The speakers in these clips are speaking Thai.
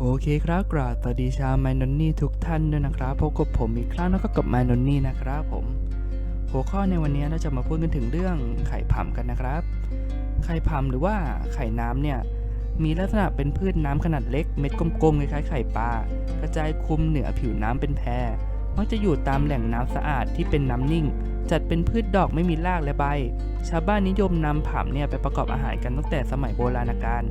โอเคครับกราบสวัสดีชาวไมนอนนี่ทุกท่านด้วยนะครับพบกับผมอีกครั้งแล้วก็กับไมนอนนี่นะครับผม หัวข้อในวันนี้เราจะมาพูดกันถึงเรื่องไข่ผำกันนะครับ ไข่ผำหรือว่าไข่น้ำเนี่ยมีลักษณะเป็นพืชน้ำขนาดเล็กเม็ดกลมๆคล้ายๆไข่ปลากระจายคลุมเหนือผิวน้ำเป็นแพรมักจะอยู่ตามแหล่งน้ำสะอาดที่เป็นน้ำนิ่ง จัดเป็นพืชดอกไม่มีรากและใบ ชาวบ้านนิยมนำผำเนี่ยไปประกอบอาหารกันตั้งแต่สมัยโบราณกาล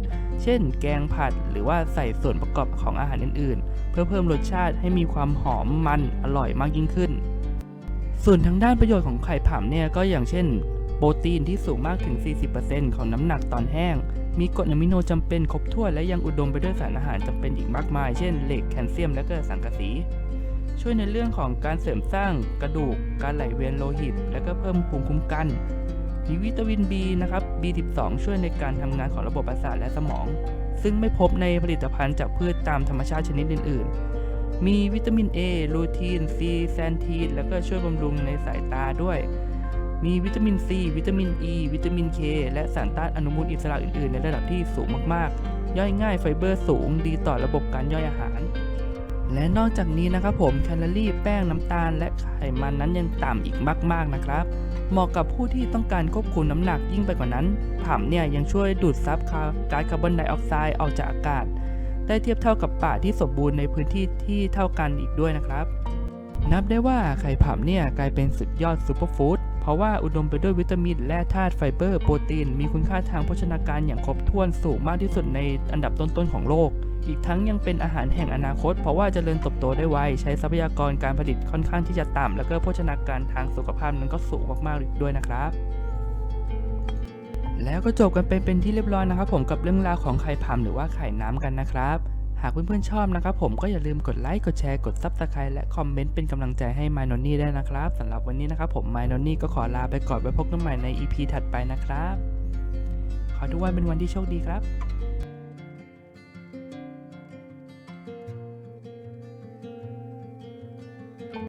เช่น แกงผัดหรือว่าใส่ส่วนประกอบของอาหารอื่นๆ เพื่อเพิ่มรสชาติให้มีความหอมมันอร่อยมากยิ่งขึ้น ส่วนทางด้านประโยชน์ของไข่ผำเนี่ยก็อย่างเช่น โปรตีนที่สูงมากถึง 40%ของน้ำหนักตอนแห้ง มีกรดอะมิโนจำเป็นครบถ้วนและยังอุดมไปด้วยสารอาหารจำเป็นอีกมากมาย เช่นเหล็กแคลเซียมและก็สังกะสี ช่วยในเรื่องของการเสริมสร้างกระดูก การไหลเวียนโลหิต และก็เพิ่มภูมิคุ้มกันมีวิตามิน B นะครับ B12 ช่วยในการทำงานของระบบประสาทและสมอง ซึ่งไม่พบในผลิตภัณฑ์จากพืชตามธรรมชาติชนิดอื่น ๆ มีวิตามิน A ลูทีน C แซนทีน แล้วก็ช่วยบำรุงในสายตาด้วย มีวิตามิน C วิตามิน E วิตามิน K และสารต้านอนุมูลอิสระอื่น ๆ ในระดับที่สูงมาก ๆ ย่อยง่ายไฟเบอร์สูง ดีต่อระบบการย่อยอาหาร และนอกจากนี้นะครับผมแคลอรี่แป้งน้ำตาล และไขมันนั้นยังต่ำอีกมากๆนะครับ เหมาะกับผู้ที่ต้องการควบคุมน้ำหนักยิ่งไปกว่านั้น ผัมเนี่ยยังช่วยดูดซับคาก๊าซคาร์บอนไดออกไซด์ออกจากอากาศ ได้เทียบเท่ากับป่าที่สมบูรณ์ในพื้นที่ที่เท่ากันอีกด้วยนะครับ นับได้ว่าไข่ผัมเนี่ยกลายเป็นสุดยอดซูเปอร์ฟู้ด เพราะว่าอุดมไปด้วยวิตามิน และธาตุไฟเบอร์ โปรตีน มีคุณค่าทางโภชนาการอย่างครบถ้วนสูงมากที่สุดในอันดับต้นๆของโลก อีกทั้งยังเป็นอาหารแห่งอนาคต เพราะว่าเจริญเติบโตได้ไว ใช้ทรัพยากรการผลิตค่อนข้างที่จะต่ำ แล้วก็โภชนาการทางสุขภาพนั้นก็สูงมากๆด้วยนะครับแล้วก็จบกันไปเป็นที่เรียบร้อยนะครับ ผมกับเรื่องราวของไข่พํหรือว่าไข่น้ำกันนะครับ หากเพื่อนๆชอบนะครับผมก็อย่าลืมกดไลค์กดแชร์กด Subscribe และคอมเมนต์เป็นกำลังใจให้ m y n o n n y ได้นะครับสำหรับวันนี้นะครับผม m y n o n n y ก็ขอลาไปก่อนไว้พบกันใหม่ใน EP ถัดไปนะครับ ขอทุกวันเป็นวันที่โชคดีครับ